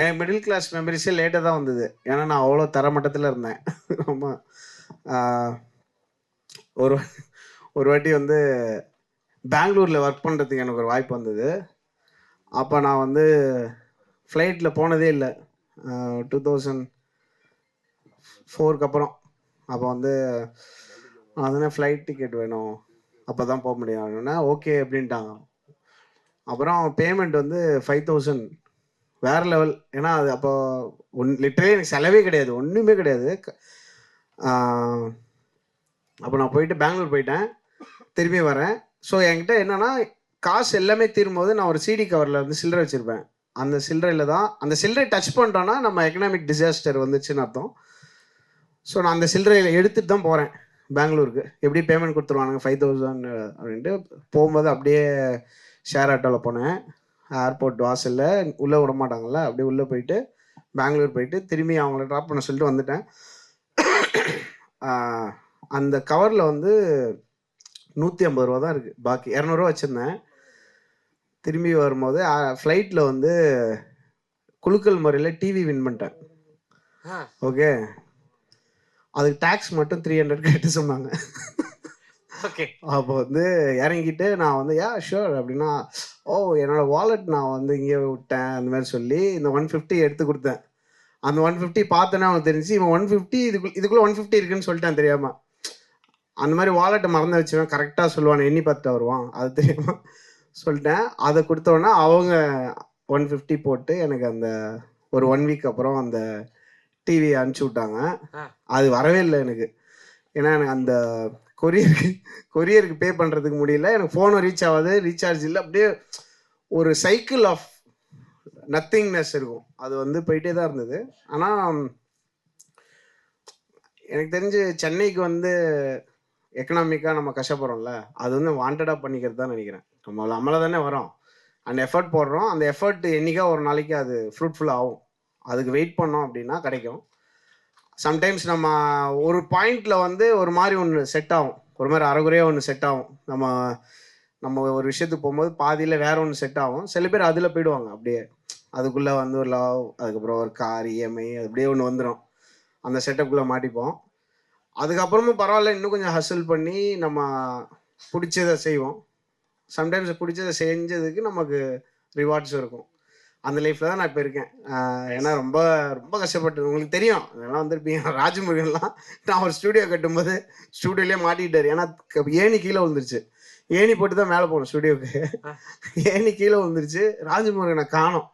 எனக்கு middle class மெமரிஸே லேட்டாக தான் வந்தது. ஏன்னா நான் அவ்வளோ தரமட்டத்தில் இருந்தேன். ரொம்ப ஒரு ஒரு வாட்டி வந்து பெங்களூரில் ஒர்க் பண்ணுறதுக்கு எனக்கு ஒரு வாய்ப்பு வந்தது. அப்போ நான் வந்து ஃப்ளைட்டில் போனதே இல்லை. டூ தௌசண்ட் ஃபோருக்கு அப்புறம். அப்போ வந்து அதுனா ஃப்ளைட் டிக்கெட் வேணும். அப்போ தான் போக முடியும். ஓகே அப்படின்ட்டாங்க. அப்புறம் பேமெண்ட் வந்து ஃபைவ் தௌசண்ட் வேற லெவல் ஏன்னா அது அப்போ ஒன் லிட்டரே எனக்கு செலவே கிடையாது. ஒன்றுமே கிடையாது. அப்போ நான் போயிட்டு பெங்களூர் போயிட்டேன். திரும்பி வரேன். ஸோ என்கிட்ட என்னென்னா காசு எல்லாமே தீரும்போது நான் ஒரு சிடி கவரில் வந்து சில்லறை வச்சுருப்பேன். அந்த சில்லறையில் தான் அந்த சில்லறை டச் பண்ணிட்டோன்னா நம்ம எக்கனாமிக் டிசாஸ்டர் வந்துச்சுன்னு அர்த்தம். ஸோ நான் அந்த சில்லறையில் எடுத்துட்டு தான் போகிறேன் பெங்களூருக்கு எப்படி பேமெண்ட் கொடுத்துருவானுங்க? ஃபைவ் தௌசண்ட் அப்படின்ட்டு போகும்போது அப்படியே ஷேர் ஆட்டோவில் போனேன். ஏர்போர்ட் வாசலில் உள்ளே விட மாட்டாங்கல்ல அப்படியே உள்ளே போயிட்டு பெங்களூர் போயிட்டு திரும்பி அவங்கள ட்ராப் பண்ண சொல்லிட்டு வந்துட்டேன். அந்த கவரில் வந்து நூற்றி ஐம்பது ரூபா தான் இருக்குது பாக்கி இரநூறுவா வச்சுருந்தேன். திரும்பி வரும்போது ஃப்ளைட்டில் வந்து குலுக்கல் முறையில் டிவி வின் பண்ணிட்டேன். ஓகே அதுக்கு டேக்ஸ் மட்டும் த்ரீ ஹண்ட்ரட் கட்ட சொன்னாங்க. அப்போ வந்து இறங்கிட்டு நான் வந்து யா ஷூர் அப்படின்னா ஓ என்னோட வாலெட் நான் வந்து இங்கே விட்டேன் அந்த மாதிரி சொல்லி இந்த ஒன் ஃபிஃப்டி எடுத்து கொடுத்தேன். அந்த ஒன் ஃபிஃப்டி பார்த்தோன்னே அவனுக்கு தெரிஞ்சு இவன் ஒன் ஃபிஃப்டி இதுக்குள்ள இதுக்குள்ளே ஒன் ஃபிஃப்டி இருக்குன்னு சொல்லிட்டான் தெரியாம. அந்த மாதிரி வாலெட்டை மறந்து வச்சுவேன் கரெக்டாக சொல்லுவான் எண்ணி பார்த்துட்டு வருவான் அது தெரியாம சொல்லிட்டேன். அதை கொடுத்தோன்னே அவங்க ஒன் ஃபிஃப்டி போட்டு எனக்கு அந்த ஒரு ஒன் வீக் அப்புறம் அந்த டிவி அனுப்பிச்சி விட்டாங்க. அது வரவே இல்லை எனக்கு. ஏன்னா எனக்கு அந்த கொரியருக்கு கொரியருக்கு பே பண்ணுறதுக்கு முடியல. எனக்கு ஃபோனும் ரீச் ஆகாது ரீசார்ஜ் இல்லை. அப்படியே ஒரு சைக்கிள் ஆஃப் நத்திங்னஸ் இருக்கும். அது வந்து போயிட்டே தான் இருந்தது. ஆனால் எனக்கு தெரிஞ்சு சென்னைக்கு வந்து எக்கனாமிக்காக நம்ம கஷ்டப்படுறோம்ல. அது வந்து வாண்டடாக பண்ணிக்கிறது தான் நினைக்கிறேன். நம்ம நம்மள தானே வரோம் அந்த எஃபர்ட் போடுறோம். அந்த எஃபர்ட் என்றைக்கா ஒரு நாளைக்கு அது ஃப்ரூட்ஃபுல் ஆகும். அதுக்கு வெயிட் பண்ணோம் அப்படின்னா கிடைக்கும். சம்டைம்ஸ் நம்ம ஒரு பாயிண்ட்ல வந்து ஒரு மாதிரி ஒன்று செட் ஆகும். ஒரு மாதிரி அறகுறையாக ஒன்று செட் ஆகும். நம்ம நம்ம ஒரு விஷயத்துக்கு போகும்போது பாதியில் வேற ஒன்று செட் ஆகும். சில பேர் அதில் போயிடுவாங்க. அப்படியே அதுக்குள்ளே வந்து ஒரு லவ் அதுக்கப்புறம் ஒரு கார் இஎம்ஐ அப்படியே ஒன்று வந்துடும் அந்த செட்டப்புக்குள்ளே மாட்டிப்போம். அதுக்கப்புறமும் பரவாயில்ல இன்னும் கொஞ்சம் ஹசில் பண்ணி நம்ம பிடிச்சதை செய்வோம். சம்டைம்ஸ் பிடிச்சதை செஞ்சதுக்கு நமக்கு ரிவார்ட்ஸும் இருக்கும். அந்த லைஃப்பில் தான் நான் இப்போ இருக்கேன். ஏன்னா ரொம்ப ரொம்ப கஷ்டப்பட்டு உங்களுக்கு தெரியும் அதெல்லாம் வந்திருப்பீங்க. ராஜமுருகன்லாம் நான் ஒரு ஸ்டூடியோ கட்டும்போது ஸ்டூடியோலேயே மாட்டிக்கிட்டாரு. ஏன்னா ஏணி கீழே விழுந்துருச்சு. ஏணி போட்டு தான் மேலே போகணும் ஸ்டூடியோக்கு ஏணி கீழே விழுந்துருச்சு. ராஜமுருகனை காணோம்.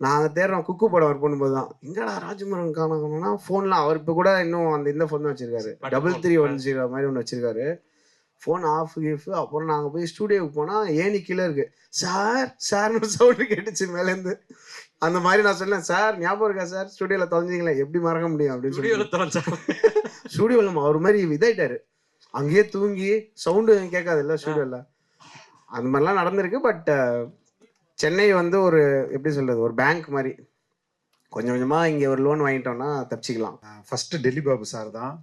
நாங்கள் தேடுறோம் குக்கு படம் ஒர்க் பண்ணும்போது தான். எங்கடா ராஜமுருகன் காணோம்னா ஃபோன்லாம் அவர் இப்போ கூட இன்னும் அந்த இந்த ஃபோன் தான் வச்சிருக்காரு. டபுள் த்ரீ ஒன் ஜீரோ மாதிரி ஒன்று வச்சிருக்காரு. ஃபோன் ஆஃப் கிஃப் அப்புறம் நாங்கள் போய் ஸ்டூடியோவுக்கு போனால் ஏணி கீழே இருக்கு. சார் சார்னு சவுண்டு கேட்டுச்சு மேலேருந்து அந்த மாதிரி நான் சொன்னேன் சார் ஞாபகம் இருக்கா சார்? ஸ்டூடியோவில் தொலைஞ்சிங்களே எப்படி மறக்க முடியும்? அப்படின்னு சொல்லி ஸ்டுடியோல தொலைஞ்சா. ஸ்டூடியோவில் அவர் மாதிரி இதாயிட்டாரு. அங்கேயே தூங்கி சவுண்டு கேட்காது இல்லை ஸ்டூடியோவில் அந்த மாதிரிலாம் நடந்திருக்கு பட் சென்னை வந்து ஒரு எப்படி சொல்றது ஒரு பேங்க் மாதிரி. கொஞ்சம் கொஞ்சமாக இங்கே ஒரு லோன் வாங்கிட்டோம்னா தப்பிச்சிக்கலாம். ஃபஸ்ட்டு டெல்லி பாபு சார் தான்.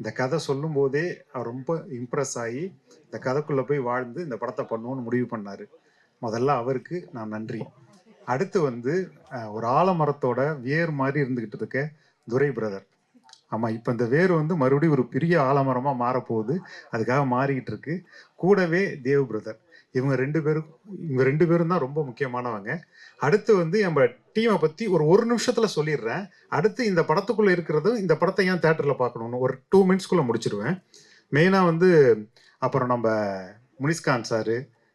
இந்த கதை சொல்லும் போதே ரொம்ப இம்ப்ரெஸ் ஆகி இந்த கதைக்குள்ளே போய் வாழ்ந்து இந்த படத்தை பண்ணுவோன்னு முடிவு பண்ணார். முதல்ல அவருக்கு நான் நன்றி. அடுத்து வந்து ஒரு ஆலமரத்தோட வேர் மாதிரி இருந்துக்கிட்டு இருக்க துரை பிரதர். ஆமாம் இப்போ இந்த வேர் வந்து மறுபடியும் ஒரு பெரிய ஆலமரமாக மாறப்போகுது. அதுக்காக மாறிக்கிட்டு இருக்கு. கூடவே தேவ் பிரதர். இவங்க ரெண்டு பேரும் இவங்க ரெண்டு பேரும் தான் ரொம்ப முக்கியமானவங்க. அடுத்து வந்து நம்ம டீமை பற்றி ஒரு ஒரு நிமிஷத்தில் சொல்லிடுறேன். அடுத்து இந்த படத்துக்குள்ளே இருக்கிறதும் இந்த படத்தை ஏன் தேட்டரில் பார்க்கணும்னு ஒரு டூ மினிட்ஸ்க்குள்ளே முடிச்சிருவேன். மெயினாக வந்து அப்புறம் நம்ம முனிஸ்கான் சார்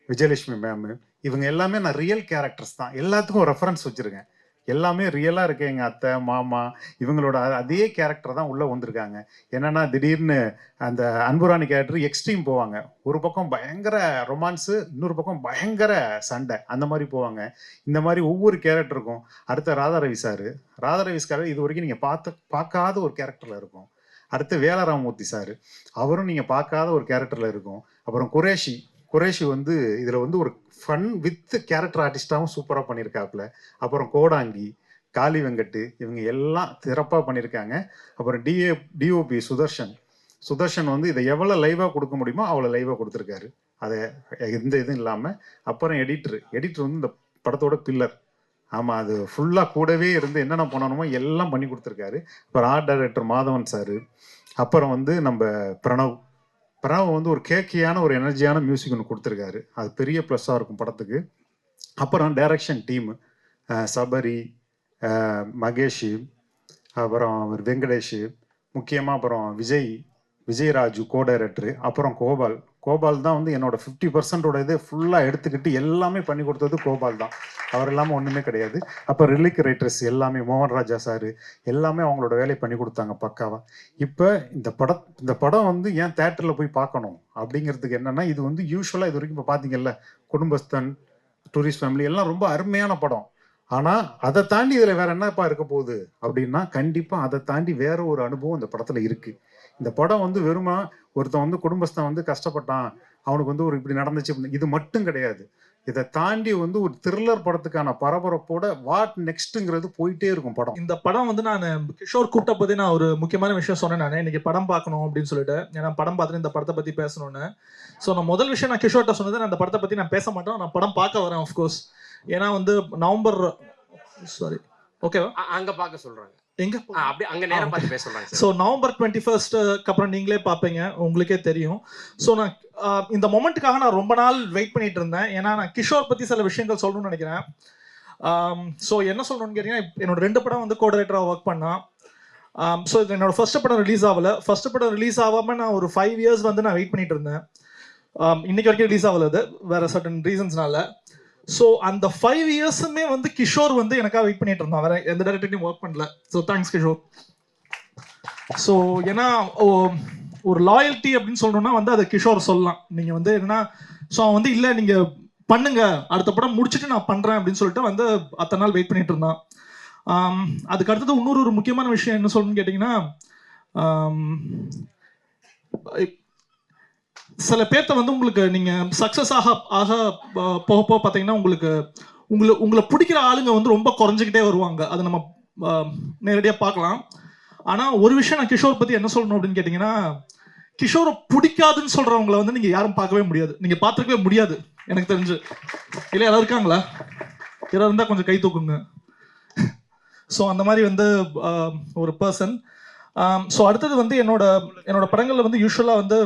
விஜயலட்சுமி மேம் இவங்க எல்லாமே நான் ரியல் கேரக்டர்ஸ் தான். எல்லாத்துக்கும் ரெஃபரன்ஸ் வச்சுருக்கேன். எல்லாமே ரியலாக இருக்கு எங்கள் அத்தை மாமா. இவங்களோட அதே கேரக்டர் தான் உள்ளே வந்திருக்காங்க. என்னன்னா திடீர்னு அந்த அன்புராணி கேரக்டர் எக்ஸ்ட்ரீம் போவாங்க. ஒரு பக்கம் பயங்கர ரொமான்ஸு இன்னொரு பக்கம் பயங்கர சண்டை. அந்த மாதிரி போவாங்க. இந்த மாதிரி ஒவ்வொரு கேரக்டருக்கும் அடுத்த ராதாரவி சார் ராதாரவி சார் இது வரைக்கும் நீங்கள் பார்த்த பார்க்காத ஒரு கேரக்டரில் இருக்கும். அடுத்து வேலராமூர்த்தி சார் அவரும் நீங்கள் பார்க்காத ஒரு கேரக்டரில் இருக்கும். அப்புறம் குரேஷி. குரேஷி வந்து இதில் வந்து ஒரு ஃபன் வித் கேரக்டர் ஆர்டிஸ்டாகவும் சூப்பராக பண்ணியிருக்காப்புல அப்புறம் கோடாங்கி காளி வெங்கட்டு இவங்க எல்லாம் சிறப்பாக பண்ணியிருக்காங்க அப்புறம் டிஏ டிஓபி சுதர்ஷன். சுதர்ஷன் வந்து இதை எவ்வளோ லைவாக கொடுக்க முடியுமோ அவ்வளோ லைவாக கொடுத்துருக்காரு. அதை எந்த இதுவும் இல்லாமல் அப்புறம் எடிட்டர் எடிட்டர் வந்து இந்த படத்தோட பில்லர் ஆமாம் அது ஃபுல்லாக கூடவே இருந்து என்னென்ன பண்ணணுமோ எல்லாம் பண்ணி கொடுத்துருக்காரு. அப்புறம் ஆர்ட் டைரக்டர் மாதவன் சார். அப்புறம் வந்து நம்ம பிரணவ். பிரணவ் வந்து ஒரு கேக்கியான ஒரு எனர்ஜியான மியூசிக் ஒன்று கொடுத்துருக்காரு. அது பெரிய ப்ளஸ்ஸாக இருக்கும் படத்துக்கு. அப்புறம் டைரக்ஷன் டீம். சபரி மகேஷ் அப்புறம் அவர் வெங்கடேஷ் முக்கியமாக அப்புறம் விஜய் விஜயராஜு கோ டைரக்டரு அப்புறம் கோபால். கோபால் தான் வந்து என்னோட ஃபிஃப்டி பர்சன்டோட இதை ஃபுல்லாக எடுத்துக்கிட்டு எல்லாமே பண்ணி கொடுத்தது கோபால் தான். அவர் இல்லாமல் ஒன்றுமே கிடையாது. அப்போ ரிலிக் ரைட்டர்ஸ் எல்லாமே மோகன் ராஜா சார் எல்லாமே அவங்களோட வேலையை பண்ணி கொடுத்தாங்க பக்காவாக இப்போ இந்த படம் இந்த படம் வந்து ஏன் தேட்டரில் போய் பார்க்கணும் அப்படிங்கிறதுக்கு என்னென்னா இது வந்து யூஸ்வலாக இது வரைக்கும் இப்போ பார்த்தீங்கல்ல குடும்பஸ்தன் டூரிஸ்ட் ஃபேமிலி எல்லாம் ரொம்ப அருமையான படம். ஆனால் அதை தாண்டி இதில் வேற என்னப்பா இருக்க போகுது? அப்படின்னா கண்டிப்பாக அதை தாண்டி வேற ஒரு அனுபவம் இந்த படத்தில் இருக்கு. இந்த படம் வந்து வெறுமா ஒருத்தன் வந்து குடும்பஸ்தான் வந்து கஷ்டப்பட்டான். அவனுக்கு வந்து ஒரு இப்படி நடந்துச்சு இது மட்டும் கிடையாது. இதை தாண்டி வந்து ஒரு த்ரில்லர் படத்துக்கான பரபரப்போட வாட் நெக்ஸ்ட்ங்கிறது போயிட்டே இருக்கும் படம். இந்த படம் வந்து நான் கிஷோர் கூப்பிட்ட போதே நான் ஒரு முக்கியமான விஷயம் சொன்னேன் நான். இன்னைக்கு படம் பார்க்கணும் அப்படின்னு சொல்லிட்டு. ஏன்னா படம் பார்த்துட்டு இந்த படத்தை பத்தி பேசணும்னு. ஸோ நான் முதல் விஷயம் நான் கிஷோர்ட்ட சொன்னது நான் இந்த படத்தை பத்தி நான் பேச மாட்டேன் நான் படம் பார்க்க வரேன் ஆஃப்கோர்ஸ் ஏன்னா வந்து நவம்பர் சாரி ஓகேவா அங்க பார்க்க சொல்றாங்க. எங்க? ஆ, அப்படியே அங்க நேரம் பார்த்து பேச சொல்றாங்க சார் ஸோ நவம்பர் டுவெண்ட்டி ஃபர்ஸ்ட்க்கு அப்புறம் நீங்களே பார்ப்பீங்க. உங்களுக்கே தெரியும். ஸோ நான் இந்த மொமெண்ட்டுக்காக நான் ரொம்ப நாள் வெயிட் பண்ணிட்டு இருந்தேன். ஏன்னா நான் கிஷோர் பத்தி சில விஷயங்கள் சொல்லணும்னு நினைக்கிறேன். ஸோ என்ன சொல்லணும்னு கேட்டீங்கன்னா என்னோட ரெண்டு படம் வந்து கோடரேட்டராக ஒர்க் பண்ணா. ஸோ இது என்னோட ஃபர்ஸ்ட் படம் ரிலீஸ் ஆகல. ஃபர்ஸ்ட் படம் ரிலீஸ் ஆகாம நான் ஒரு ஃபைவ் இயர்ஸ் வந்து நான் வெயிட் பண்ணிட்டு இருந்தேன். இன்னைக்கு வரைக்கும் ரிலீஸ் ஆகல அது வேற சர்டன் ரீசன்ஸ்னால ஸோ அந்த ஃபைவ் இயர்ஸுமே வந்து கிஷோர் வந்து எனக்காக வெயிட் பண்ணிட்டு இருந்தான். வேற எந்த டேரக்டர்லையும் ஒர்க் பண்ணல. So thanks Kishore. ஸோ ஏன்னா ஓ- ஒரு லாயல்ட்டி அப்படின்னு சொல்லணும்னா வந்து அதை கிஷோர் சொல்லலாம். நீங்க வந்து என்னன்னா ஸோ அவன் வந்து இல்லை நீங்க பண்ணுங்க. அடுத்த படம் முடிச்சுட்டு நான் பண்றேன் அப்படின்னு சொல்லிட்டு வந்து அத்தனை நாள் வெயிட் பண்ணிட்டு இருந்தான். அதுக்கு அடுத்தது இன்னொரு ஒரு முக்கியமான விஷயம் என்ன சொல்லணும்னு கேட்டிங்கன்னா சில பேர்த்த வந்து உங்களுக்கு நீங்க சக்சஸ் ஆக ஆக போக போக பார்த்தீங்கன்னா உங்களுக்கு உங்களை உங்களை பிடிக்கிற ஆளுங்க வந்து ரொம்ப குறைஞ்சிக்கிட்டே வருவாங்க. அதை நம்ம நேரடியாக பார்க்கலாம். ஆனால் ஒரு விஷயம் நான் கிஷோர் பற்றி என்ன சொல்லணும் அப்படின்னு கேட்டிங்கன்னா கிஷோரை பிடிக்காதுன்னு சொல்றவங்களை வந்து நீங்க யாரும் பார்க்கவே முடியாது. நீங்க பார்த்துருக்கவே முடியாது எனக்கு தெரிஞ்சு. இல்லை யாராவது இருக்காங்களா? யாராவது இருந்தால் கொஞ்சம் கை தூக்குங்க. ஸோ அந்த மாதிரி வந்து ஒரு பர்சன் ஸோ அடுத்தது வந்து என்னோட என்னோட படங்களில் வந்து யூஸ்வலாக வந்து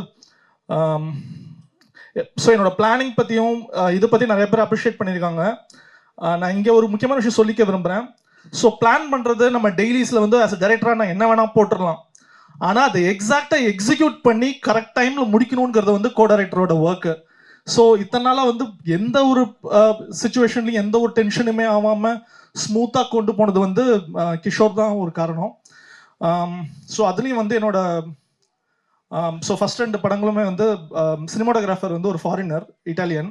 ஸோ என்னோட பிளானிங் பற்றியும் இதை பற்றி நிறைய பேர் அப்ரிஷியேட் பண்ணியிருக்காங்க. நான் இங்கே ஒரு முக்கியமான விஷயம் சொல்லிக்க விரும்புகிறேன் ஸோ பிளான் பண்ணுறது நம்ம டெய்லிஸில் வந்து ஆஸ் அ டைரக்டராக நான் என்ன வேணால் போட்டுடலாம் ஆனால் அதை எக்ஸாக்டாக எக்ஸிக்யூட் பண்ணி கரெக்ட் டைமில் முடிக்கணுங்கிறது வந்து கோடரைட்டரோட ஒர்க்கு ஸோ இத்தனை நாளாக வந்து எந்த ஒரு சுச்சுவேஷன்லையும் எந்த ஒரு டென்ஷனுமே ஆகாமல் ஸ்மூத்தாக கொண்டு போனது வந்து கிஷோர் தான் ஒரு காரணம். ஸோ அதுலேயும் வந்து என்னோட ஸோ ஃபஸ்ட் ரெண்டு படங்களுமே வந்து சினிமாட்டோகிராஃபர் வந்து ஒரு ஃபாரினர் இட்டாலியன்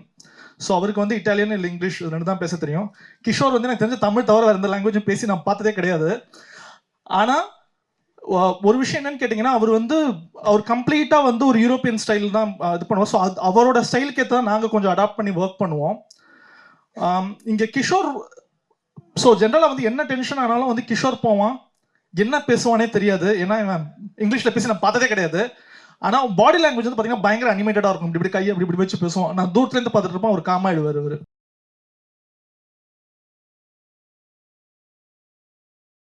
ஸோ அவருக்கு வந்து இட்டாலியன் இல்லை இங்கிலீஷ் ரெண்டு தான் பேச தெரியும். கிஷோர் வந்து எனக்கு தெரிஞ்ச தமிழ் தவிர வேறு எந்த லாங்குவேஜும் பேசி நான் பார்த்ததே கிடையாது. ஆனால் ஒரு விஷயம் என்னன்னு கேட்டிங்கன்னா அவர் வந்து அவர் கம்ப்ளீட்டாக வந்து ஒரு யூரோப்பியன் ஸ்டைல் தான் இது பண்ணுவோம் ஸோ அது அவரோட ஸ்டைலுக்கு ஏற்ற நாங்கள் கொஞ்சம் அடாப்ட் பண்ணி ஒர்க் பண்ணுவோம். இங்கே கிஷோர் ஸோ ஜென்ரலாக வந்து என்ன டென்ஷன் ஆனாலும் வந்து கிஷோர் போவான். என்ன பேசுவானே தெரியாது. ஏன்னா இவன் இங்கிலீஷில் பேசி நான் பார்த்ததே கிடையாது. ஆனால் பாடி லாங்குவேஜ் வந்து பார்த்தீங்கன்னா பயங்கர அனிமேட்டடாக இருக்கும். இப்படி இப்படி கையை இப்படி இப்படி வச்சு பேசுவோம் நான் தூரத்துலேருந்து பார்த்துட்டு இருப்பேன் ஒரு காமாயிடுவார் அவர்